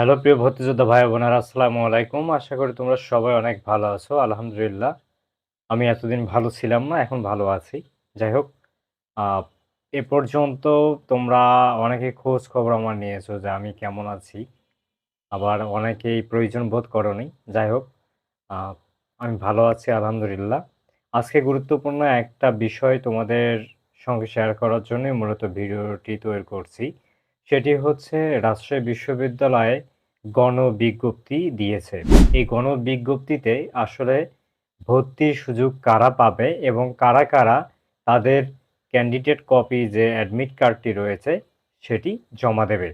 Hello প্রিয় ভর্তিযোদ্ধা ভাই বোনেরা, আসসালামু আলাইকুম। আশা করি তোমরা সবাই অনেক ভালো আছো, আলহামদুলিল্লাহ। আমি এতদিন ভালো ছিলাম না, এখন ভালো আছি। যাই হোক এ পর্যন্ত তোমরা অনেকে খোঁজ খবর আমার নিয়েছো যে আমি কেমন আছি। আবার অনেকেই প্রয়োজন বোধ করনি। যাই হোক আমি ভালো আছি, আলহামদুলিল্লাহ। আজকে গুরুত্বপূর্ণ একটা বিষয় তোমাদের সঙ্গে শেয়ার করার জন্যই মূলত ভিডিওটি তৈরি করছি। সেটি হচ্ছে রাজশাহী বিশ্ববিদ্যালয়ে গণবিজ্ঞপ্তি দিয়েছে। এই গণবিজ্ঞপ্তিতে আসলে ভর্তির সুযোগ কারা পাবে এবং কারা কারা তাদের ক্যান্ডিডেট কপি যে অ্যাডমিট কার্ডটি রয়েছে সেটি জমা দেবে।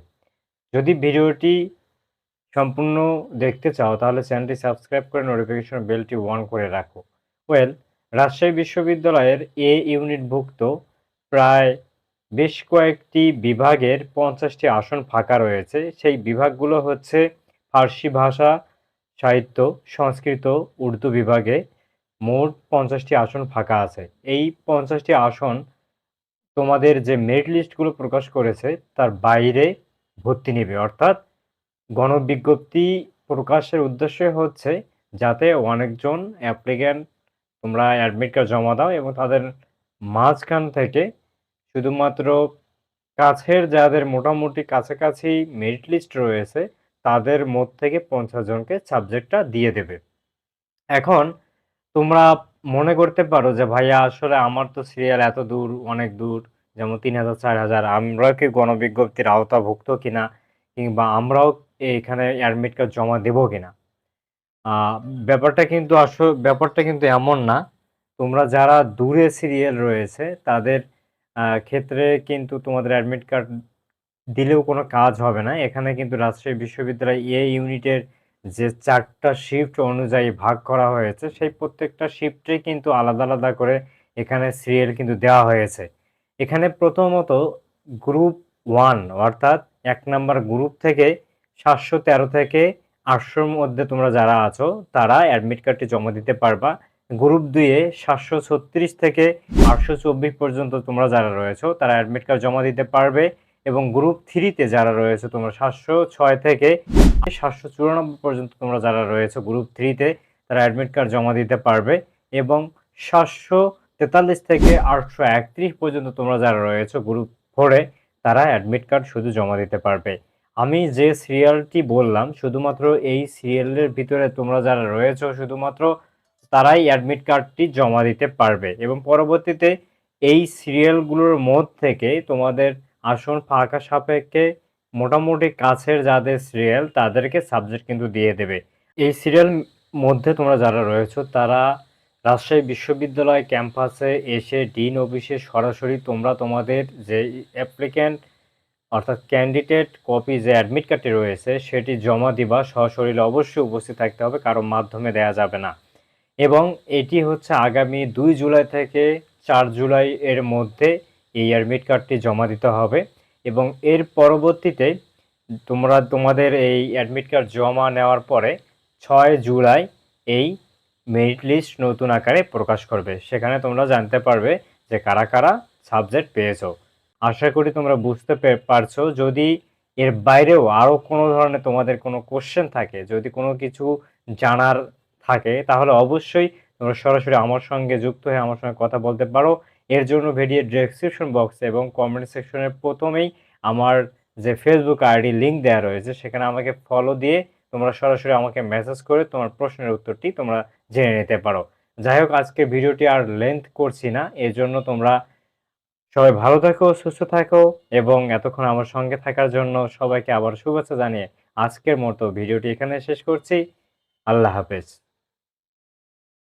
যদি ভিডিওটি সম্পূর্ণ দেখতে চাও, তাহলে চ্যানেলটি সাবস্ক্রাইব করে নোটিফিকেশন বেলটি অন করে রাখো। ওয়েল রাজশাহী বিশ্ববিদ্যালয়ের এ ইউনিটভুক্ত প্রায় বেশ কয়েকটি বিভাগের পঞ্চাশটি আসন ফাঁকা রয়েছে। সেই বিভাগগুলো হচ্ছে ফার্সি ভাষা, সাহিত্য, সংস্কৃত, উর্দু বিভাগে মোট পঞ্চাশটি আসন ফাঁকা আছে। এই পঞ্চাশটি আসন তোমাদের যে মেরিট লিস্টগুলো প্রকাশ করেছে, তার বাইরে ভর্তি নেবে। অর্থাৎ গণবিজ্ঞপ্তি প্রকাশের উদ্দেশ্য হচ্ছে যাতে অনেকজন অ্যাপ্লিক্যান্ট তোমরা অ্যাডমিট কার্ড জমা দাও এবং তাদের মাঝখান থেকে শুধুমাত্র কাছের যাদের মোটামুটি কাছাকাছি মেরিট লিস্ট রয়েছে, তাদের মধ্যে থেকে পঞ্চাশ জনকে সাবজেক্টটা দিয়ে দেবে। এখন তোমরা মনে করতে পারো যে, ভাইয়া, আসলে আমার তো সিরিয়াল এত দূর, অনেক দূর, যেমন তিন হাজার, চার হাজার, আমরা কি গণবিজ্ঞপ্তির আওতাভুক্ত কিনা? কিংবা আমরাও এখানে অ্যাডমিট কার্ড জমা দেবো কিনা? ব্যাপারটা কিন্তু আসলে, ব্যাপারটা কিন্তু এমন না। তোমরা যারা দূরে সিরিয়াল রয়েছে, তাদের ক্ষেত্রে কিন্তু তোমাদের অ্যাডমিট কার্ড দিলেও কোনো কাজ হবে না। এখানে কিন্তু রাজশাহী বিশ্ববিদ্যালয় এ ইউনিটের যে চারটা শিফট অনুযায়ী ভাগ করা হয়েছে, সেই প্রত্যেকটা শিফটে কিন্তু আলাদা আলাদা করে এখানে সিরিয়াল কিন্তু দেওয়া হয়েছে। এখানে প্রথমত গ্রুপ ওয়ান অর্থাৎ এক নাম্বার গ্রুপ থেকে সাতশো তেরো থেকে আটশোর মধ্যে তোমরা যারা আছো, তারা অ্যাডমিট কার্ডটি জমা দিতে পারবা। গ্রুপ দুইয়ে সাতশো ছত্রিশ থেকে আটশো চব্বিশ পর্যন্ত তোমরা যারা রয়েছো, তারা অ্যাডমিট কার্ড জমা দিতে পারবে এবং গ্রুপ থ্রিতে যারা রয়েছে, তোমরা সাতশো ছয় থেকে সাতশো চুরানব্বই পর্যন্ত তোমরা যারা রয়েছে গ্রুপ থ্রিতে, তারা অ্যাডমিট কার্ড জমা দিতে পারবে এবং সাতশো তেতাল্লিশ থেকে আটশো একত্রিশ পর্যন্ত তোমরা যারা রয়েছে গ্রুপ ফোরে, তারা অ্যাডমিট কার্ড শুধু জমা দিতে পারবে। আমি যে সিরিয়ালটি বললাম, শুধুমাত্র এই সিরিয়ালের ভিতরে তোমরা যারা রয়েছে, শুধুমাত্র তারাই অ্যাডমিট কার্ডটি জমা দিতে পারবে। এবং পরবর্তীতে এই সিরিয়ালগুলোর মধ্যে থেকে তোমাদের আসন ফাঁকা সাপেক্ষে মোটামুটি কাছের যাদের সিরিয়াল তাদেরকে সাবজেক্ট কিন্তু দিয়ে দেবে। এই সিরিয়াল মধ্যে তোমরা যারা রয়েছো, তারা রাজশাহী বিশ্ববিদ্যালয় ক্যাম্পাসে এসে ডিন অফিসে সরাসরি তোমরা তোমাদের যে অ্যাপ্লিক্যান্ট অর্থাৎ ক্যান্ডিডেট কপি যে অ্যাডমিট কার্ডটি রয়েছে, সেটি জমা দিবা। সশরীরে অবশ্যই উপস্থিত থাকতে হবে, কারও মাধ্যমে দেয়া যাবে না। এবং এটি হচ্ছে আগামী দুই জুলাই থেকে চার জুলাই এর মধ্যে এই অ্যাডমিট কার্ডটি জমা দিতে হবে এবং এর পরবর্তীতে তোমরা, তোমাদের এই অ্যাডমিট কার্ড জমা নেওয়ার পরে ছয় জুলাই এই মেরিট লিস্ট নতুন আকারে প্রকাশ করবে। সেখানে তোমরা জানতে পারবে যে কারা কারা সাবজেক্ট পেয়েছ। আশা করি তোমরা বুঝতে পারছ। যদি এর বাইরেও আরও কোনো ধরনের তোমাদের কোনো কোশ্চেন থাকে, যদি কোনো কিছু জানার থাকে, তাহলে অবশ্যই তোমরা সরাসরি আমার সঙ্গে যুক্ত হয়ে আমার সঙ্গে কথা বলতে পারো। এর জন্য ভিডিও ডেসক্রিপশন বক্সে এবং কমেন্ট সেকশনের প্রথমেই আমার যে ফেসবুক আইডি লিঙ্ক দেওয়া রয়েছে, সেখানে আমাকে ফলো দিয়ে তোমরা সরাসরি আমাকে মেসেজ করে তোমার প্রশ্নের উত্তরটি তোমরা জেনে নিতে পারো। যাই হোক, আজকে ভিডিওটি আর লেন্থ করছি না, এর জন্য তোমরা সবাই ভালো থাকো, সুস্থ থাকো এবং এতক্ষণ আমার সঙ্গে থাকার জন্য সবাইকে আবার শুভেচ্ছা জানিয়ে আজকের মতো ভিডিওটি এখানে শেষ করছি। আল্লাহ হাফেজ।